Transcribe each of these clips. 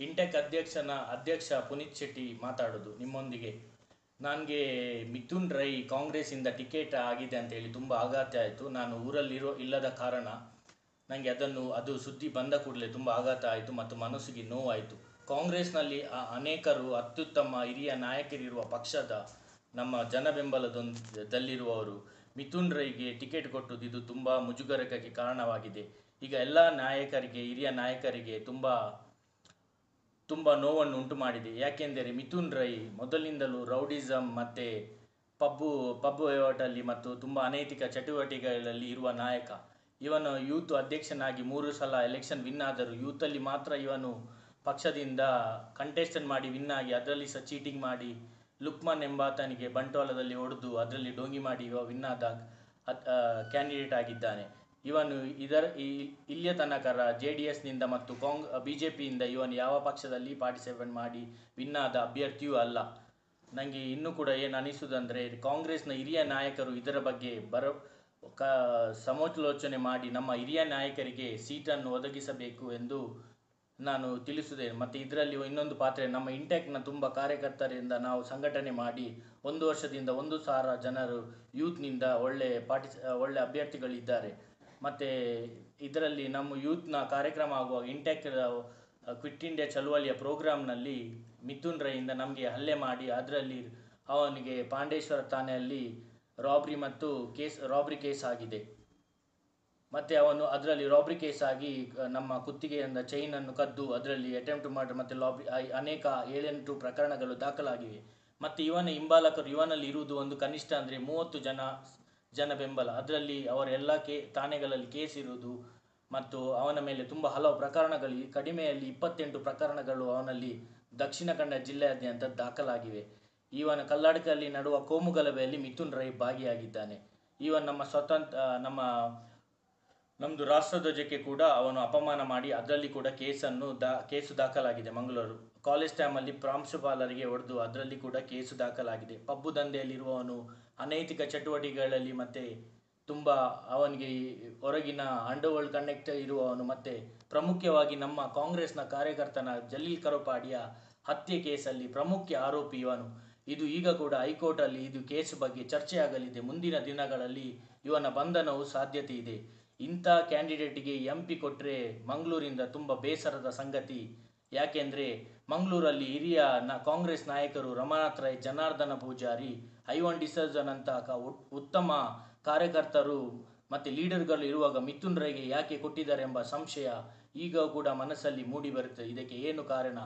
Intake ಅಧ್ಯಕ್ಷನ ಅಧ್ಯಕ್ಷ ಪುನೀತ್ ಶೆಟ್ಟಿ ಮಾತಾಡೋದು ನಿಮ್ಮೊಂದಿಗೆ. ನನಗೆ ಮಿಥುನ್ ರೈ ಕಾಂಗ್ರೆಸ್ಸಿಂದ ಟಿಕೆಟ್ ಆಗಿದೆ ಅಂತ ಹೇಳಿ ತುಂಬ ಆಘಾತ ಆಯಿತು. ನಾನು ಊರಲ್ಲಿರೋ ಇಲ್ಲದ ಕಾರಣ ನನಗೆ ಅದನ್ನು, ಅದು ಸುದ್ದಿ ಬಂದ ಕೂಡಲೇ ತುಂಬ ಆಘಾತ ಆಯಿತು ಮತ್ತು ಮನಸ್ಸಿಗೆ ನೋವಾಯಿತು. ಕಾಂಗ್ರೆಸ್ನಲ್ಲಿ ಆ ಅನೇಕರು ಅತ್ಯುತ್ತಮ ಹಿರಿಯ ನಾಯಕರಿರುವ ಪಕ್ಷದ ನಮ್ಮ ಜನ ಬೆಂಬಲದೊಂದಲ್ಲಿರುವವರು ಮಿಥುನ್ ರೈಗೆ ಟಿಕೆಟ್ ಕೊಟ್ಟದ್ದು ಇದು ತುಂಬ ಮುಜುಗರಕ್ಕೆ ಕಾರಣವಾಗಿದೆ. ಈಗ ಎಲ್ಲ ನಾಯಕರಿಗೆ, ಹಿರಿಯ ನಾಯಕರಿಗೆ ತುಂಬ ತುಂಬ ನೋವನ್ನು ಉಂಟು ಮಾಡಿದೆ. ಯಾಕೆಂದರೆ ಮಿಥುನ್ ರೈ ಮೊದಲಿನಿಂದಲೂ ರೌಡಿಸಮ್ ಮತ್ತು ಪಬ್ಬು ಪಬ್ ವಹಿವಾಟಲ್ಲಿ ಮತ್ತು ತುಂಬ ಅನೈತಿಕ ಚಟುವಟಿಕೆಗಳಲ್ಲಿ ಇರುವ ನಾಯಕ. ಇವನು ಯೂತ್ ಅಧ್ಯಕ್ಷನಾಗಿ ಮೂರು ಸಲ ಎಲೆಕ್ಷನ್ ವಿನ್ ಆದರೂ ಯೂತಲ್ಲಿ ಮಾತ್ರ ಇವನು ಪಕ್ಷದಿಂದ ಕಂಟೆಸ್ಟೆಂಟ್ ಮಾಡಿ ವಿನ್ ಆಗಿ ಅದರಲ್ಲಿ ಸಹ ಚೀಟಿಂಗ್ ಮಾಡಿ ಲುಕ್ಮನ್ ಎಂಬಾತನಿಗೆ ಬಂಟ್ವಾಳದಲ್ಲಿ ಹೊಡೆದು ಅದರಲ್ಲಿ ಡೋಂಗಿ ಮಾಡಿ ಇವ ವಿನ್ ಆದಾಗ ಕ್ಯಾಂಡಿಡೇಟ್ ಆಗಿದ್ದಾನೆ. ಇವನು ಇದರ ಇಲ್ಲಿಯ ತನಕರ ಜೆ ಡಿ ಎಸ್ನಿಂದ ಮತ್ತು ಕಾಂಗ್ ಬಿ ಜೆ ಪಿಯಿಂದ ಇವನು ಯಾವ ಪಕ್ಷದಲ್ಲಿ ಪಾರ್ಟಿಸಿಪೇಟ್ ಮಾಡಿ ವಿನ್ ಆದ ಅಭ್ಯರ್ಥಿಯೂ ಅಲ್ಲ. ನನಗೆ ಇನ್ನೂ ಕೂಡ ಏನು ಅನಿಸುವುದಂದರೆ ಕಾಂಗ್ರೆಸ್ನ ಹಿರಿಯ ನಾಯಕರು ಇದರ ಬಗ್ಗೆ ಬರ, ಕ ಮಾಡಿ ನಮ್ಮ ಹಿರಿಯ ನಾಯಕರಿಗೆ ಸೀಟನ್ನು ಒದಗಿಸಬೇಕು ಎಂದು ನಾನು ತಿಳಿಸಿದೆ. ಮತ್ತು ಇದರಲ್ಲಿ ಇನ್ನೊಂದು ಪಾತ್ರ, ನಮ್ಮ ಇಂಟೆಕ್ನ ತುಂಬ ಕಾರ್ಯಕರ್ತರಿಂದ ನಾವು ಸಂಘಟನೆ ಮಾಡಿ ಒಂದು ವರ್ಷದಿಂದ ಒಂದು ಸಾವಿರ ಜನರು, ಯೂತ್ನಿಂದ ಒಳ್ಳೆ ಪಾರ್ಟಿಸ್ ಒಳ್ಳೆ ಅಭ್ಯರ್ಥಿಗಳಿದ್ದಾರೆ. ಮತ್ತು ಇದರಲ್ಲಿ ನಮ್ಮ ಯೂತ್ನ ಕಾರ್ಯಕ್ರಮ ಆಗುವಾಗ ಇಂಟೆಕ್ ಕ್ವಿಟ್ ಇಂಡಿಯಾ ಚಳುವಳಿಯ ಪ್ರೋಗ್ರಾಮ್ನಲ್ಲಿ ಮಿಥುನ್ ರೈಯಿಂದ ನಮಗೆ ಹಲ್ಲೆ ಮಾಡಿ ಅದರಲ್ಲಿ ಅವನಿಗೆ ಪಾಂಡೇಶ್ವರ ಠಾಣೆಯಲ್ಲಿ ರಾಬ್ರಿ ಮತ್ತು ಕೇಸ್, ರಾಬ್ರಿ ಕೇಸ್ ಆಗಿದೆ. ಮತ್ತೆ ಅವನು ಅದರಲ್ಲಿ ರಾಬ್ರಿ ಕೇಸ್ ಆಗಿ ನಮ್ಮ ಕುತ್ತಿಗೆಯಿಂದ ಚೈನನ್ನು ಕದ್ದು ಅದರಲ್ಲಿ ಅಟೆಂಪ್ಟ್ ಮಾಡಿ ಮತ್ತೆ ಲಾಬಿ ಅನೇಕ ಏಳೆಂಟು ಪ್ರಕರಣಗಳು ದಾಖಲಾಗಿವೆ. ಮತ್ತು ಇವನ ಹಿಂಬಾಲಕರು, ಇವನಲ್ಲಿ ಇರುವುದು ಒಂದು ಕನಿಷ್ಠ ಅಂದರೆ ಮೂವತ್ತು ಜನ ಜನ ಬೆಂಬಲ ಅದರಲ್ಲಿ ಅವರ ಎಲ್ಲ ಕೇ, ಠಾಣೆಗಳಲ್ಲಿ ಕೇಸ್ ಇರುವುದು ಮತ್ತು ಅವನ ಮೇಲೆ ತುಂಬ ಹಲವು ಪ್ರಕರಣಗಳು, ಕಡಿಮೆಯಲ್ಲಿ ಇಪ್ಪತ್ತೆಂಟು ಪ್ರಕರಣಗಳು ಅವನಲ್ಲಿ ದಕ್ಷಿಣ ಕನ್ನಡ ಜಿಲ್ಲೆಯಾದ್ಯಂತ ದಾಖಲಾಗಿವೆ. ಇವನ ಕಲ್ಲಾಡಕಲ್ಲಿ ನಡುವ ಕೋಮುಗಲಭೆಯಲ್ಲಿ ಮಿಥುನ್ ರೈ ಭಾಗಿಯಾಗಿದ್ದಾನೆ. ಇವನ್ ನಮ್ಮ ಸ್ವತಂತ್ರ, ನಮ್ಮ ನಮ್ಮದು ರಾಷ್ಟ್ರಧ್ವಜಕ್ಕೆ ಕೂಡ ಅವನು ಅಪಮಾನ ಮಾಡಿ ಅದರಲ್ಲಿ ಕೂಡ ಕೇಸನ್ನು ದಾ, ಕೇಸು ದಾಖಲಾಗಿದೆ ಮಂಗಳೂರು. ಕಾಲೇಜ್ ಟೈಮಲ್ಲಿ ಪ್ರಾಂಶುಪಾಲರಿಗೆ ಹೊಡೆದು ಅದರಲ್ಲಿ ಕೂಡ ಕೇಸು ದಾಖಲಾಗಿದೆ. ಪಬ್ಬು ದಂಧೆಯಲ್ಲಿರುವವನು ಅನೈತಿಕ ಚಟುವಟಿಕೆಗಳಲ್ಲಿ ಮತ್ತೆ ತುಂಬ ಅವನಿಗೆ ಹೊರಗಿನ ಅಂಡರ್ವರ್ಲ್ಡ್ ಕನೆಕ್ಟ್ ಇರುವವನು ಮತ್ತೆ ಪ್ರಮುಖವಾಗಿ ನಮ್ಮ ಕಾಂಗ್ರೆಸ್ನ ಕಾರ್ಯಕರ್ತನ ಜಲೀಲ್ ಕರೋಪಾಡಿಯ ಹತ್ಯೆ ಕೇಸಲ್ಲಿ ಪ್ರಮುಖ ಆರೋಪಿ ಇವನು. ಇದು ಈಗ ಕೂಡ ಹೈಕೋರ್ಟಲ್ಲಿ ಇದು ಕೇಸ್ ಬಗ್ಗೆ ಚರ್ಚೆಯಾಗಲಿದೆ. ಮುಂದಿನ ದಿನಗಳಲ್ಲಿ ಇವನ ಬಂಧನವು ಸಾಧ್ಯತೆ ಇದೆ. ಇಂಥ ಕ್ಯಾಂಡಿಡೇಟ್ಗೆ ಎಂ ಪಿ ಕೊಟ್ಟರೆ ಮಂಗಳೂರಿಂದ ತುಂಬ ಬೇಸರದ ಸಂಗತಿ. ಯಾಕೆಂದರೆ ಮಂಗಳೂರಲ್ಲಿ ಹಿರಿಯ ನ ಕಾಂಗ್ರೆಸ್ ನಾಯಕರು ರಮಾನಾಥ್ ರೈ ಜನಾರ್ದನ ಪೂಜಾರಿ, ಐವನ್ ಡಿಸರ್ಜನ್ ಅಂತಹ ಕ- ಉತ್- ಉತ್ತಮ ಕಾರ್ಯಕರ್ತರು ಮತ್ತು ಲೀಡರ್ಗಳು ಇರುವಾಗ ಮಿಥುನ್ ರೈಗೆ ಯಾಕೆ ಕೊಟ್ಟಿದ್ದಾರೆ ಎಂಬ ಸಂಶಯ ಈಗ ಕೂಡ ಮನಸ್ಸಲ್ಲಿ ಮೂಡಿ ಬರುತ್ತದೆ ಇದಕ್ಕೆ ಏನು ಕಾರಣ?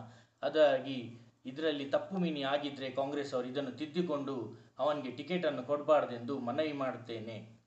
ಅದಾಗಿ ಇದರಲ್ಲಿ ತಪ್ಪು ಮೀನಿ ಆಗಿದ್ರೆ ಕಾಂಗ್ರೆಸ್ ಅವರು ಇದನ್ನು ತಿದ್ದಿಕೊಂಡು ಅವನಿಗೆ ಟಿಕೆಟನ್ನು ಕೊಡಬಾರ್ದೆಂದು ಮನವಿ ಮಾಡುತ್ತೇನೆ.